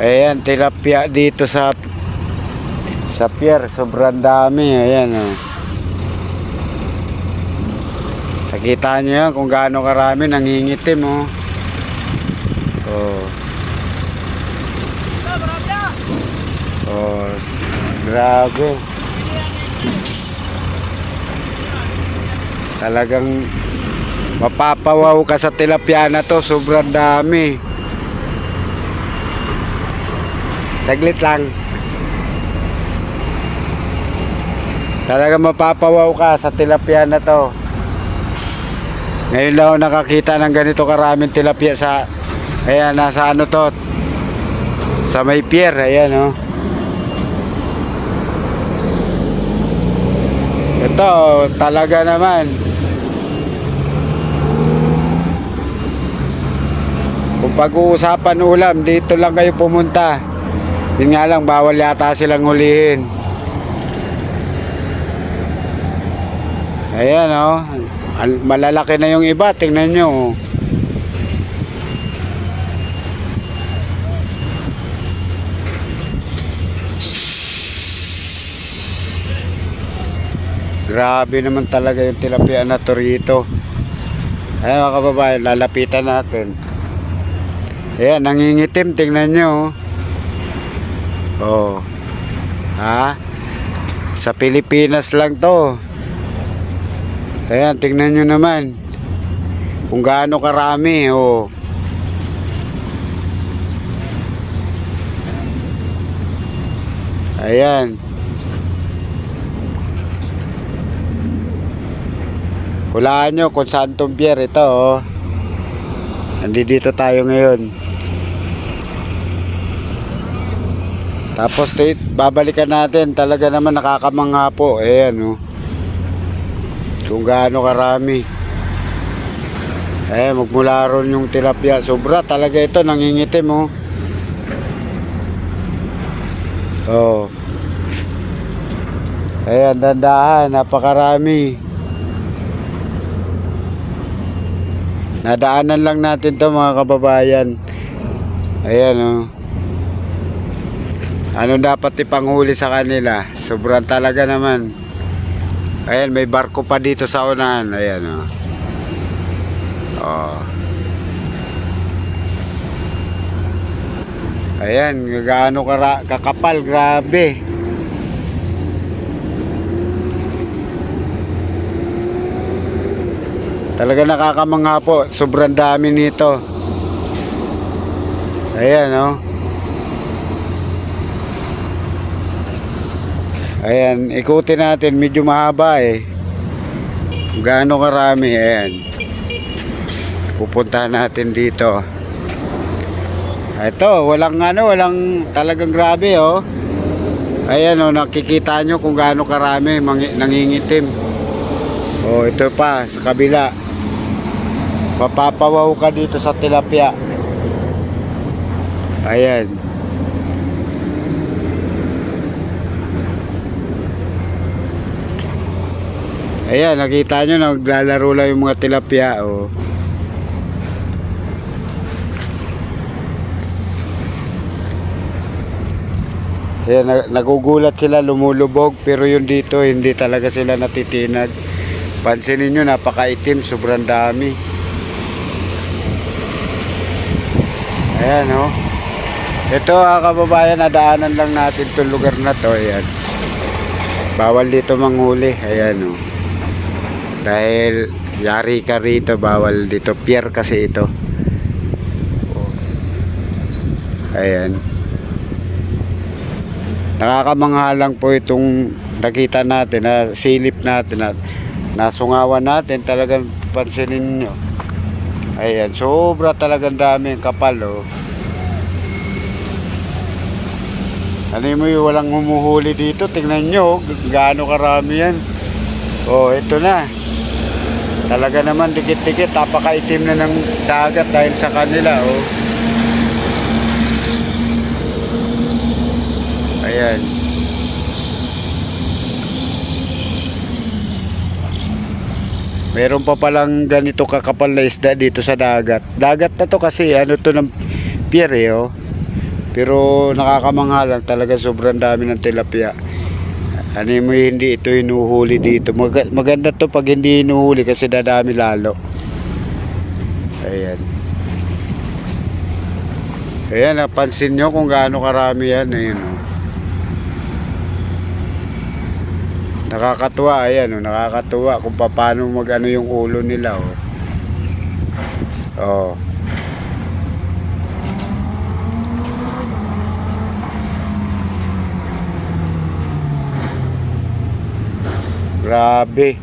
Ayan, tilapia dito sa sa pier, sobrang dami. Ayan, oh. Nakita niyo yan kung gaano karami nangingitim, oh. Oh. Oh, grabe. Talagang mapapawaw ka sa tilapia na to, sobrang dami. Saglit lang. Talagang mapapawaw ka sa tilapia na to. Ngayon lang ako nakakita ng ganito karaming tilapia sa Ayan, nasa ano to Sa may pier, ayan oh Ito, talaga naman Kung pag-uusapan ulam, dito lang kayo pumunta Yun nga lang, bawal yata silang hulihin Ayan oh Al- Malalaki na yung iba, tingnan nyo oh. Grabe naman talaga yung tilapia na to rito. Ayan mga kababayan, lalapitan natin. Ayan, nangingitim, tingnan nyo. Oh. Oh. Ha? Sa Pilipinas lang to. Ayan, tingnan nyo naman. Kung gaano karami, oh. Ayan. Hulaan nyo kung saan tong pier ito oh. Nandito tayo ngayon Tapos tit, babalikan natin. Talaga naman nakakamangha po. Ayan oh. Kung gaano karami. Eh magmula ron yung tilapia. Sobra talaga ito. Nangingitim oh. Oh. Ayan dandahan. Napakarami. Nadaanan lang natin to mga kababayan. Ayan oh. Ano dapat ipanghuli sa kanila? Sobrang talaga naman. Ayan, may barko pa dito sa unahan. Ayan oh. Oh. Ayan, gaano kara kakapal, grabe. Talaga nakakamangha po. Sobrang dami nito. Ayan, oh. Ayan, ikutin natin. Medyo mahaba eh. Gaano karami. Ayan. Pupuntahan natin dito. Ito, walang ano, walang talagang grabe oh. Ayan oh, nakikita nyo kung gaano karami nangingitim. Oh, ito pa sa kabila. Mapapawaw ka dito sa tilapia. Ayan. Ayan, nakita nyo, naglalaro lang yung mga tilapia. Oh. Ayan, na- nagugulat sila, lumulubog, pero yun dito, hindi talaga sila natitinag. Pansinin nyo, napakaitim, sobrang dami. Ayan, oh. Ito, ah, kababayan, nadaanan lang natin itong lugar na to. Ayan. Bawal dito manghuli. Ayan, oh. Dahil yari ka rito, bawal dito. Pier kasi ito. Oh. Ayan. Nakakamangha lang po itong nakita natin, na silip natin at nasungawan natin. Talagang pansinin nyo. Ayan, sobra talagang dami ang kapal, oh. Ano mo yung walang humuhuli dito? Tingnan nyo, g- gaano karami yan. Oh, ito na. Talaga naman dikit-dikit, napakaitim na ng dagat dahil sa kanila, oh. Ayan. Meron pa palang ganito kakapal na isda dito sa dagat. Dagat na to kasi ano to ng pier eh, oh. Pero nakakamangha lang talaga sobrang dami ng tilapia. Ano mo hindi ito hinuhuli dito. Mag- maganda to pag hindi hinuhuli kasi dadami lalo. Ayan. Ayan, napansin nyo kung gaano karami yan. Ayan, oh. Nakakatuwa, ayan, oh, nakakatuwa kung paano mag-ano yung ulo nila, oh. Oh. Grabe.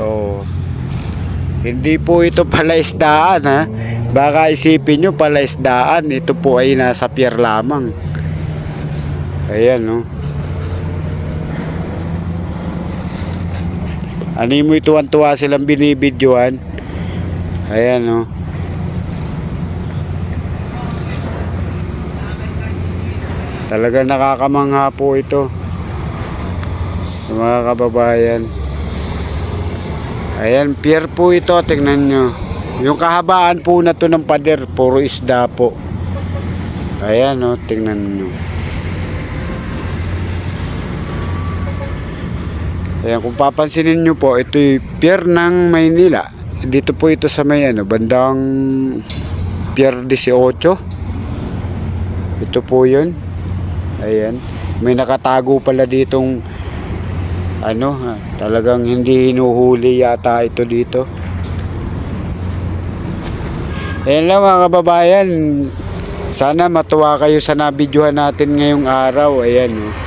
Oh. Hindi po ito pala isdaan ha. Baka isipin nyo pala isdaan. Ito po ay nasa pier lamang. Ayan no. Ano mo tuwan-tuwa silang binibidyohan. Ayan no. Talaga nakakamangha po ito. Mga kababayan. Ayan, pier po ito, tingnan nyo. Yung kahabaan po na to ng pader, puro isda po. Ayan, oh, tingnan nyo. Ayan, kung papansinin nyo po, ito yung pier ng Maynila. Dito po ito sa may ano, bandang pier 18. Ito po yun. Ayan. May nakatago pala ditong ano, ha, talagang hindi hinuhuli yata ito dito. Ayan lang mga kababayan. Sana matuwa kayo sa nabidyohan natin ngayong araw. Ayan, oh.